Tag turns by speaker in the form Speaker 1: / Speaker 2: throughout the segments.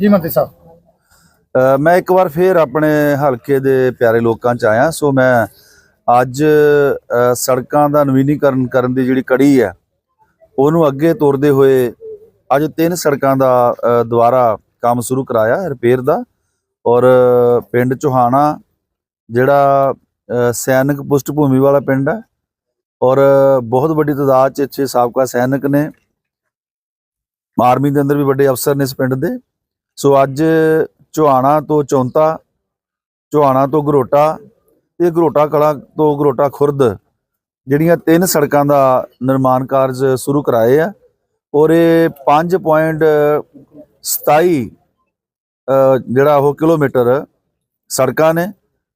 Speaker 1: ਜੀ ਮੰਤਰੀ ਸਾਹਿਬ।
Speaker 2: ਮੈਂ ਇੱਕ ਵਾਰ ਫੇਰ ਆਪਣੇ ਹਲਕੇ ਦੇ ਪਿਆਰੇ ਲੋਕਾਂ ਚ ਆਇਆ, ਸੋ ਮੈਂ ਅੱਜ ਸੜਕਾਂ ਦਾ ਨਵੀਨੀਕਰਨ ਕਰਨ ਦੀ ਜਿਹੜੀ ਕੜੀ ਹੈ, ਉਹਨੂੰ ਅੱਗੇ ਤੋਰਦੇ ਹੋਏ ਅੱਜ ਤਿੰਨ ਸੜਕਾਂ ਦਾ ਦੁਬਾਰਾ ਕੰਮ ਸ਼ੁਰੂ ਕਰਾਇਆ, ਰਿਪੇਅਰ ਦਾ। ਔਰ ਪਿੰਡ ਚੋਹਾਣਾ, ਜਿਹੜਾ ਸੈਨਿਕ ਪੁਸ਼ਟ ਭੂਮੀ ਵਾਲਾ ਪਿੰਡ ਹੈ, ਔਰ ਬਹੁਤ ਵੱਡੀ ਤਾਦਾਦ ਚ ਇੱਥੇ ਸਾਬਕਾ ਸੈਨਿਕ ਨੇ। ਆਰਮੀ ਦੇ ਅੰਦਰ ਵੀ ਵੱਡੇ ਅਫਸਰ ਨੇ ਇਸ ਪਿੰਡ ਦੇ। ਸੋ ਅੱਜ ਚੁਹਾਣਾ ਤੋਂ ਚੌਂਤਾ ਚੁਹਾਣਾ ਤੋਂ ਗਰੋਟਾ ਤੇ ਗਰੋਟਾ ਕਲਾ ਤੋਂ ਗਰੋਟਾ ਖੁਰਦ ਜਿਹੜੀਆਂ ਤਿੰਨ ਸੜਕਾਂ ਦਾ ਨਿਰਮਾਣ ਕਾਰਜ ਸ਼ੁਰੂ ਕਰਾਏ ਆ ਔਰ ਇਹ 5.27 ਅ, ਜਿਹੜਾ ਉਹ ਕਿਲੋਮੀਟਰ ਸੜਕਾਂ ਨੇ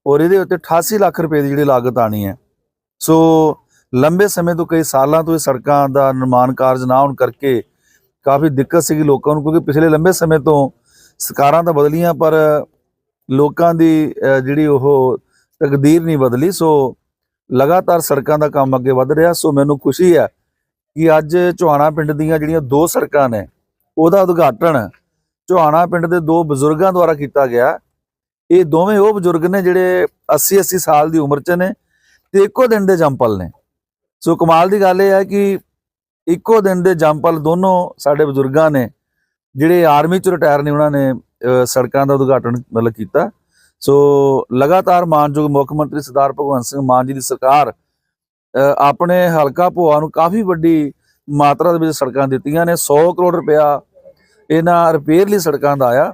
Speaker 2: ਔਰ ਇਹਦੇ ਉੱਤੇ 88 ਲੱਖ ਰੁਪਏ ਦੀ ਜਿਹੜੀ ਲਾਗਤ ਆਣੀ ਹੈ। ਸੋ ਲੰਬੇ ਸਮੇਂ ਤੋਂ ਕਈ ਸਾਲਾਂ ਤੋਂ ਇਹ ਸੜਕਾਂ ਦਾ ਨਿਰਮਾਣ ਕਾਰਜ ਨਾ ਹੋਣ ਕਰਕੇ ਕਾਫੀ ਦਿੱਕਤ ਸੀਗੀ ਲੋਕਾਂ ਨੂੰ ਕਿਉਂਕਿ ਪਿਛਲੇ ਲੰਬੇ ਸਮੇਂ ਤੋਂ ਸਰਕਾਰਾਂ ਤਾਂ ਬਦਲੀਆਂ, ਪਰ ਲੋਕਾਂ ਦੀ ਜਿਹੜੀ ਉਹ ਤਕਦੀਰ ਨਹੀਂ ਬਦਲੀ, ਸੋ ਲਗਾਤਾਰ ਸੜਕਾਂ ਦਾ ਕੰਮ ਅੱਗੇ ਵਧ ਰਿਹਾ, ਸੋ ਮੈਨੂੰ ਖੁਸ਼ੀ ਹੈ ਕਿ ਅੱਜ ਚੋਹਾਣਾ ਪਿੰਡ ਦੀਆਂ ਜਿਹੜੀਆਂ ਦੋ ਸੜਕਾਂ ਨੇ, ਉਹਦਾ ਉਦਘਾਟਨ ਚੋਹਾਣਾ ਪਿੰਡ ਦੇ ਦੋ ਬਜ਼ੁਰਗਾਂ ਦੁਆਰਾ ਕੀਤਾ ਗਿਆ। ਇਹ ਦੋਵੇਂ ਉਹ ਬਜ਼ੁਰਗ ਨੇ ਜਿਹੜੇ 80 80 ਸਾਲ ਦੀ ਉਮਰ 'ਚ ਨੇ ਤੇ ਇੱਕੋ ਦਿਨ ਦੇ ਜੰਪਲ ਨੇ। ਸੋ ਕਮਾਲ ਦੀ ਗੱਲ ਇਹ ਹੈ ਕਿ ਇੱਕੋ ਦਿਨ ਦੇ ਜੰਪਲ ਦੋਨੋਂ ਸਾਡੇ ਬਜ਼ੁਰਗਾਂ ਨੇ ਜਿਹੜੇ ਆਰਮੀ ਚ ਰਿਟਾਇਰ ਨੇ, ਉਹਨਾਂ ਨੇ ਸੜਕਾਂ ਦਾ ਉਦਘਾਟਨ ਮਤਲਬ ਕੀਤਾ। ਸੋ ਲਗਾਤਾਰ ਮਾਨਯੋਗ ਮੁੱਖ ਮੰਤਰੀ ਸਰਦਾਰ ਭਗਵੰਤ ਸਿੰਘ ਮਾਨ ਜੀ ਦੀ ਸਰਕਾਰ ਆਪਣੇ ਹਲਕਾ ਭੋਆ ਨੂੰ ਕਾਫੀ ਵੱਡੀ ਮਾਤਰਾ ਦੇ ਵਿੱਚ ਸੜਕਾਂ ਦਿੱਤੀਆਂ ਨੇ। 100 ਕਰੋੜ ਰੁਪਇਆ ਇਹਨਾਂ ਰਿਪੇਅਰ ਲਈ ਸੜਕਾਂ ਦਾ ਆਇਆ।